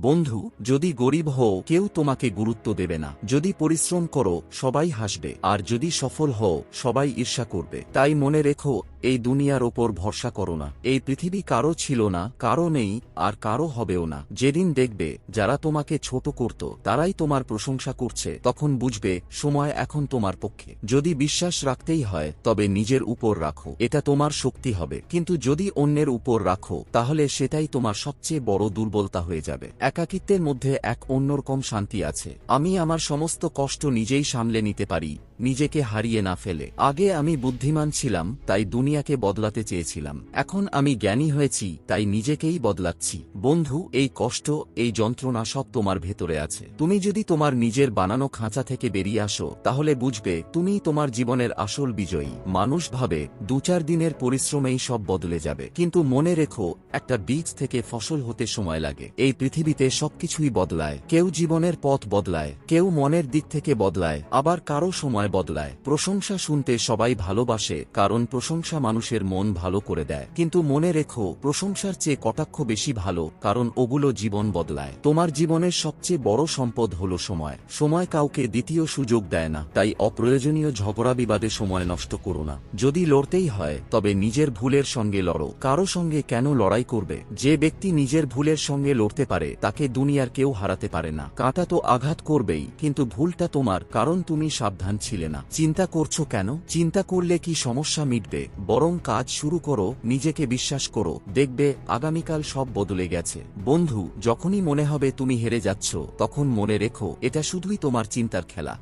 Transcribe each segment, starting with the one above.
বন্ধু, যদি গরিব হও, কেউ তোমাকে গুরুত্ব দেবে না। যদি পরিশ্রম করো, সবাই হাসবে। আর যদি সফল হও, সবাই ঈর্ষা করবে। তাই মনে রেখো এই দুনিয়ার ওপর ভরসা করো না। এই পৃথিবী কারও ছিল না, কারও নেই, আর কারও হবেও না। যেদিন দেখবে যারা তোমাকে ছোট করত, তারাই তোমার প্রশংসা করছে, তখন বুঝবে সময় এখন তোমার পক্ষে। যদি বিশ্বাস রাখতেই হয়, তবে নিজের উপর রাখো। এটা তোমার শক্তি হবে। কিন্তু যদি অন্যের উপর রাখো, তাহলে সেটাই তোমার সবচেয়ে বড় দুর্বলতা হয়ে যাবে। একাকিত্বের মধ্যে এক অন্যরকম শান্তি আছে। আমি আমার সমস্ত কষ্ট নিজেই সামলে নিতে পারি। নিজেকে হারিয়ে না ফেলে। আগে আমি বুদ্ধিমান ছিলাম, তাই দুনিয়াকে বদলাতে চেয়েছিলাম। এখন আমি জ্ঞানী হয়েছি, তাই নিজেকেই বদলাচ্ছি। বন্ধু, এই কষ্ট, এই যন্ত্রণা সব তোমার ভেতরে আছে। তুমি যদি তোমার নিজের বানানো খাঁচা থেকে বেরিয়ে আসো, তাহলে বুঝবে তুমি তোমার জীবনের আসল বিজয়ী। মানুষ ভাবে দু চার দিনের পরিশ্রমেই সব বদলে যাবে। কিন্তু মনে রেখো, একটা বীজ থেকে ফসল হতে সময় লাগে। এই পৃথিবীতে সবকিছুই বদলায়। কেউ জীবনের পথ বদলায়, কেউ মনের দিক থেকে বদলায়, আবার কারও সময় বদলায়। প্রশংসা শুনতে সবাই ভালোবাসে, কারণ প্রশংসা মানুষের মন ভালো করে দেয়। কিন্তু মনে রেখো, প্রশংসার চেয়ে কটাক্ষ বেশি ভালো, কারণ ওগুলো জীবন বদলায়। তোমার জীবনের সবচেয়ে বড় সম্পদ হলো সময়। সময় কাউকে দ্বিতীয় সুযোগ দেয় না, তাই অপ্রয়োজনীয় ঝগড়া বিবাদে সময় নষ্ট করো না। যদি লড়তেই হয়, তবে নিজের ভুলের সঙ্গে লড়ো। কারও সঙ্গে কেন লড়াই করবে? যে ব্যক্তি নিজের ভুলের সঙ্গে লড়তে পারে, তাকে দুনিয়ার কেউ হারাতে পারে না। কাঁটা তো আঘাত করবেই, কিন্তু ভুলটা তোমার, কারণ তুমি সাবধান ছিলে। না। চিন্তা করছ কেন? চিন্তা করলে কি সমস্যা মিটবে? বরং কাজ শুরু করো, নিজেকে বিশ্বাস করো। দেখবে, আগামীকাল সব বদলে গেছে। বন্ধু, যখনই মনে হবে তুমি হেরে যাচ্ছ, তখন মনে রেখো, এটা শুধুই তোমার চিন্তার খেলা।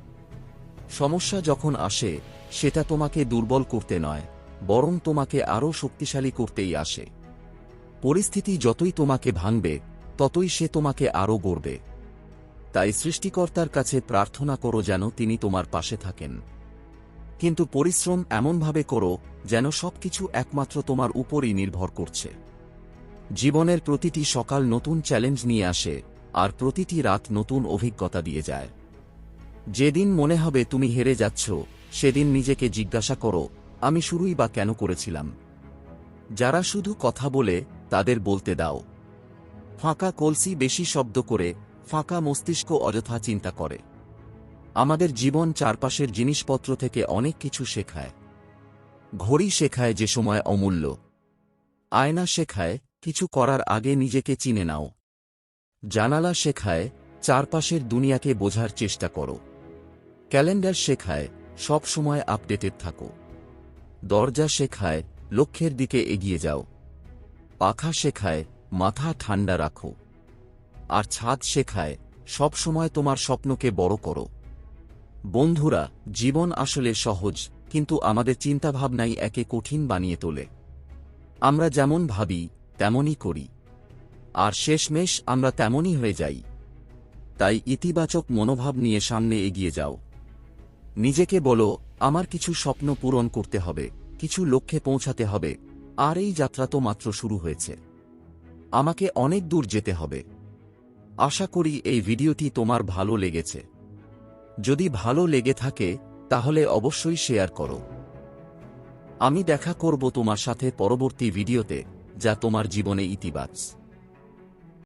সমস্যা যখন আসে, সেটা তোমাকে দুর্বল করতে নয়, বরং তোমাকে আরও শক্তিশালী করতেই আসে। পরিস্থিতি যতই তোমাকে ভাঙবে, ততই সে তোমাকে আরও গড়বে। তাই সৃষ্টিকর্তার কাছে প্রার্থনা করো যেন তিনি তোমার পাশে থাকেন। কিন্তু পরিশ্রম এমনভাবে করো যেন সবকিছু একমাত্র তোমার উপরই নির্ভর করছে। জীবনের প্রতিটি সকাল নতুন চ্যালেঞ্জ নিয়ে আসে, আর প্রতিটি রাত নতুন অভিজ্ঞতা দিয়ে যায়। যেদিন মনে হবে তুমি হেরে যাচ্ছ, সেদিন নিজেকে জিজ্ঞাসা করো, আমি শুরুই বা কেন করেছিলাম? যারা শুধু কথা বলে, তাদের বলতে দাও। ফাঁকা কলসি বেশি শব্দ করে ফাঁকা মস্তিষ্ক অযথা চিন্তা করে। আমাদের জীবন চারপাশের জিনিসপত্র থেকে অনেক কিছু শেখায়। ঘড়ি শেখায় যে সময় অমূল্য। আয়না শেখায়, কিছু করার আগে নিজেকে চিনে নাও। জানালা শেখায়, চারপাশের দুনিয়াকে বোঝার চেষ্টা করো। ক্যালেন্ডার শেখায়, সব সময় আপডেটেড থাকো। দরজা শেখায়, লক্ষ্যের দিকে এগিয়ে যাও। পাখা শেখায়, মাথা ঠান্ডা রাখো। আর ছাদ শেখায়, সব সময় তোমার স্বপ্নকে বড় করো। বন্ধুরা, জীবন আসলে সহজ, কিন্তু আমাদের চিন্তাভাবনাই একে কঠিন বানিয়ে তোলে। আমরা যেমন ভাবি, তেমনই করি। আর শেষমেশ আমরা তেমনই হয়ে যাই। তাই ইতিবাচক মনোভাব নিয়ে সামনে এগিয়ে যাও। নিজেকে বলো, আমার কিছু স্বপ্ন পূরণ করতে হবে, কিছু লক্ষ্যে পৌঁছাতে হবে, আর এই যাত্রা তো মাত্র শুরু হয়েছে। আমাকে অনেক দূর যেতে হবে। আশা করি এই ভিডিওটি তোমার ভালো লেগেছে। যদি ভালো লেগে থাকে, তাহলে অবশ্যই শেয়ার করো। আমি দেখা করব তোমার সাথে পরবর্তী ভিডিওতে, যা তোমার জীবনে ইতিবাচ।